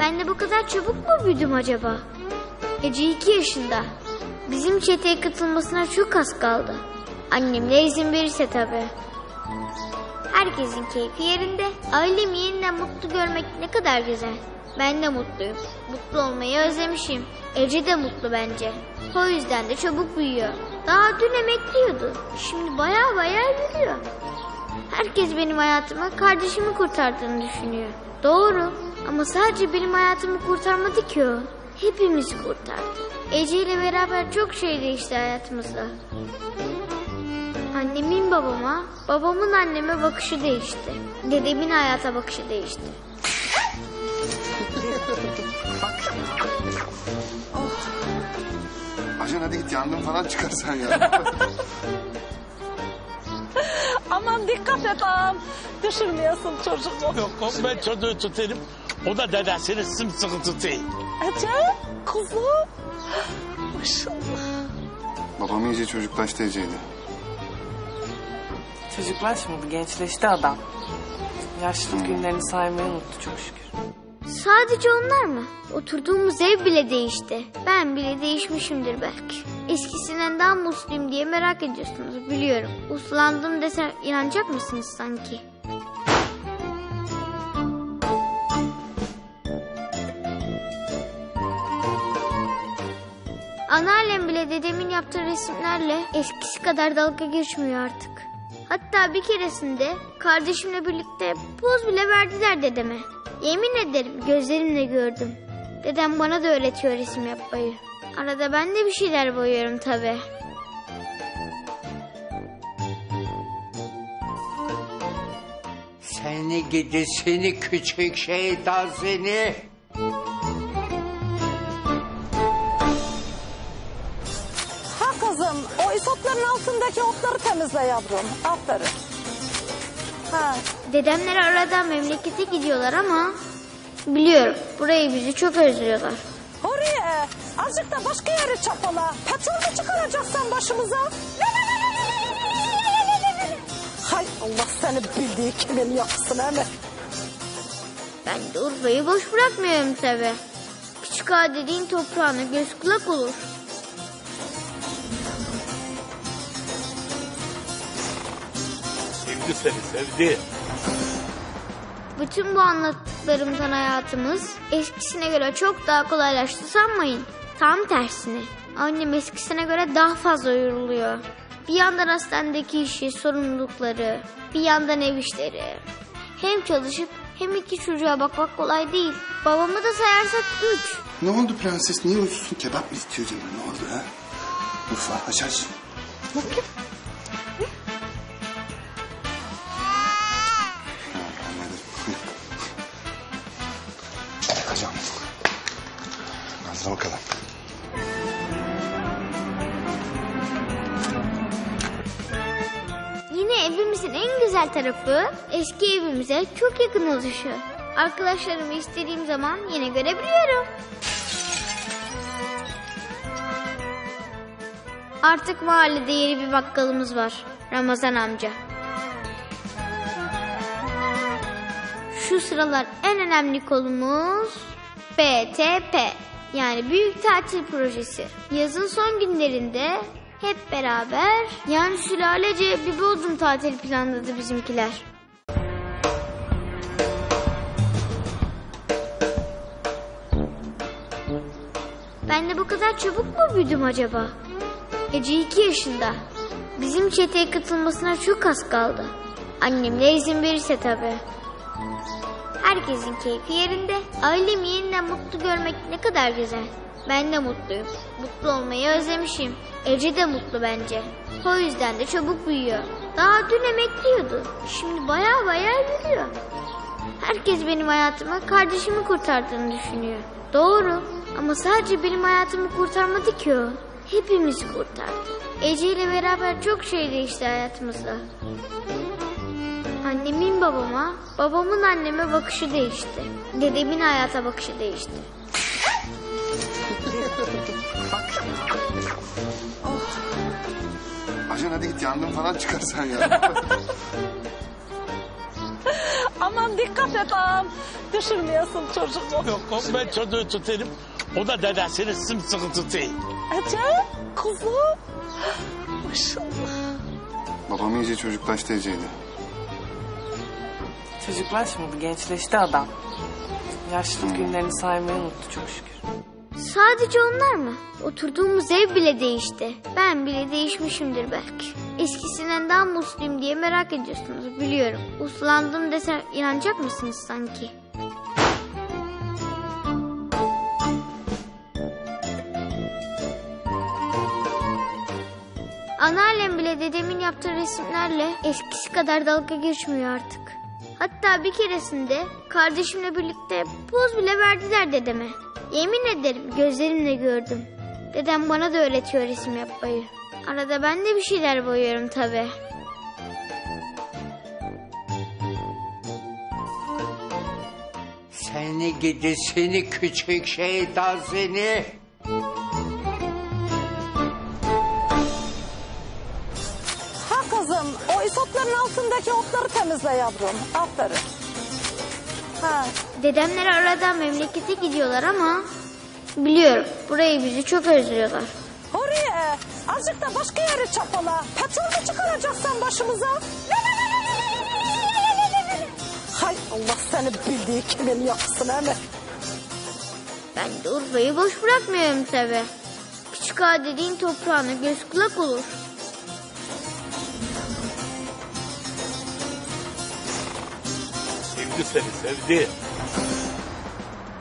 Ben de bu kadar çabuk mu büyüdüm acaba? Ece iki yaşında. Bizim çeteye katılmasına çok az kaldı. Annem de izin verirse tabii. Herkesin keyfi yerinde. Ailemi yeniden mutlu görmek ne kadar güzel. Ben de mutluyum. Mutlu olmayı özlemişim. Ece de mutlu bence. O yüzden de çabuk büyüyor. Daha dün emekliyordu. Şimdi baya baya yürüyor. Herkes benim hayatımı kardeşimi kurtardığını düşünüyor. Doğru ama sadece benim hayatımı kurtarmadı ki o. Hepimizi kurtardı. Ece ile beraber çok şey değişti hayatımızda. Annemin babama, babamın anneme bakışı değişti. Dedemin hayata bakışı değişti. Ajan hadi git yangın falan çıkarsan ya. Aman dikkat et ağam. Düşürmeyesin çocuğu. Yok ben çocuğu tutayım. O da dedesini sımsıkı tutayım. Ece kuzum. Maşallah. Babam iyice çocuklaştı Ece'yle. Çocuklaşmadı, gençleşti adam. Yaşlılık günlerini saymayı unuttu çok şükür. Sadece onlar mı? Oturduğumuz ev bile değişti. Ben bile değişmişimdir belki. Eskisinden daha mutluyum diye merak ediyorsunuz biliyorum. Uslandım desem inanacak mısınız sanki? Anneannem bile dedemin yaptığı resimlerle eskisi kadar dalga geçmiyor artık. Hatta bir keresinde kardeşimle birlikte poz bile verdiler dedeme. Yemin ederim gözlerimle gördüm. Dedem bana da öğretiyor resim yapmayı. Arada ben de bir şeyler boyuyorum tabii. Seni gidi seni küçük şeytan seni. O isotların altındaki otları temizle yavrum. Aferin. Ha, Dedemler arada memlekete gidiyorlar ama biliyorum burayı bizi çok özlüyorlar. Huriye azıcık da başka yere çapala. Petrol mü çıkaracaksan başımıza? Hay Allah seni bildiği kimin yapsın hemen. Ben de Urfa'yı boş bırakmıyorum tabii. Küçük ağa dediğin toprağına göz kulak olur. Sevdi seni sevdi. Bütün bu anlattıklarımdan hayatımız eskisine göre çok daha kolaylaştı sanmayın. Tam tersine. Annem eskisine göre daha fazla yoruluyor. Bir yandan hastanedeki işi, sorumlulukları, bir yandan ev işleri. Hem çalışıp hem iki çocuğa bakmak kolay değil. Babamı da sayarsak üç. Ne oldu prenses? Niye uyusun? Kebap mı istiyor canım? Ne oldu ha? Urfa aç aç. Ha, Gazla bakalım. Yine evimizin en güzel tarafı eski evimize çok yakın oluşu. Arkadaşlarımı istediğim zaman yine görebiliyorum. Artık mahallede yeni bir bakkalımız var. Ramazan amca. Şu sıralar en önemli kolumuz BTP. Yani Büyük Tatil Projesi. Yazın son günlerinde hep beraber yani sülalece bir Bodrum tatili planladı bizimkiler. Ben de bu kadar çabuk mu büyüdüm acaba? Ece iki yaşında. Bizim çeteye katılmasına çok az kaldı. Annem de izin verirse tabii. Herkesin keyfi yerinde. Ailemi yeniden mutlu görmek ne kadar güzel. Ben de mutluyum. Mutlu olmayı özlemişim. Ece de mutlu bence. O yüzden de çabuk büyüyor. Daha dün emekliyordu. Şimdi baya baya yürüyor. Herkes benim hayatımı kardeşimi kurtardığını düşünüyor. Doğru ama sadece benim hayatımı kurtarmadı ki o. Hepimizi kurtardı. Ece ile beraber çok şey değişti hayatımızda. Annemin babama, babamın anneme bakışı değişti. Dedemin hayata bakışı değişti. Ajan hadi git yangın falan çıkarsan ya. Aman dikkat et ağam. Düşürmeyesin çocuğu. Yok ben çocuğu tutayım. O da dedesini sımsıkı tutayım. Ece kuzum. Maşallah. Babam iyice çocuklaştı Ece'yle. Çocuklaşmadı, gençleşti adam. Yaşlılık günlerini saymayı unuttu çok şükür. Sadece onlar mı? Oturduğumuz ev bile değişti. Ben bile değişmişimdir belki. Eskisinden daha mutluyum diye merak ediyorsunuz biliyorum. Uslandım desem inanacak mısınız sanki? Anneannem bile dedemin yaptığı resimlerle eskisi kadar dalga geçmiyor artık. Hatta bir keresinde kardeşimle birlikte poz bile verdiler dedeme. Yemin ederim gözlerimle gördüm. Dedem bana da öğretiyor resim yapmayı. Arada ben de bir şeyler boyuyorum tabii. Seni gidi seni küçük şeytan seni. Altındaki otları temizle yavrum. Aferin. Ha, Dedemler arada memlekete gidiyorlar ama biliyorum burayı bizi çok özlüyorlar. Huriye azıcık da başka yeri çapala. Petrol mü çıkaracaksan başımıza? Hay Allah seni bildiği kimin yapsın hemen. Ben de Urfa'yı boş bırakmıyorum tabii. Küçük ağa dediğin toprağına göz kulak olur. Sevdi seni sevdi.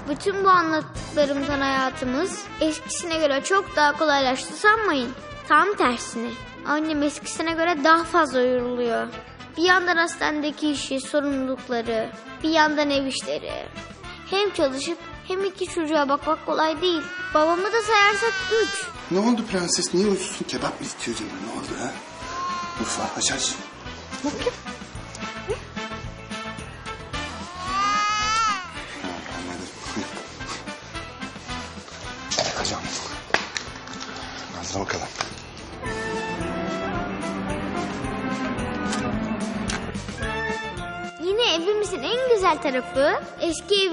Bütün bu anlattıklarımdan hayatımız eskisine göre çok daha kolaylaştı sanmayın. Tam tersine. Annem eskisine göre daha fazla yoruluyor. Bir yandan hastanedeki işi, sorumlulukları, bir yandan ev işleri. Hem çalışıp hem iki çocuğa bakmak kolay değil. Babamı da sayarsak üç. Ne oldu prenses? Niye uyusun? Kebap mı istiyor canım? Ne oldu ha? Urfa aç aç. Nazlı bakalım. Yine evimizin en güzel tarafı eski evimiz.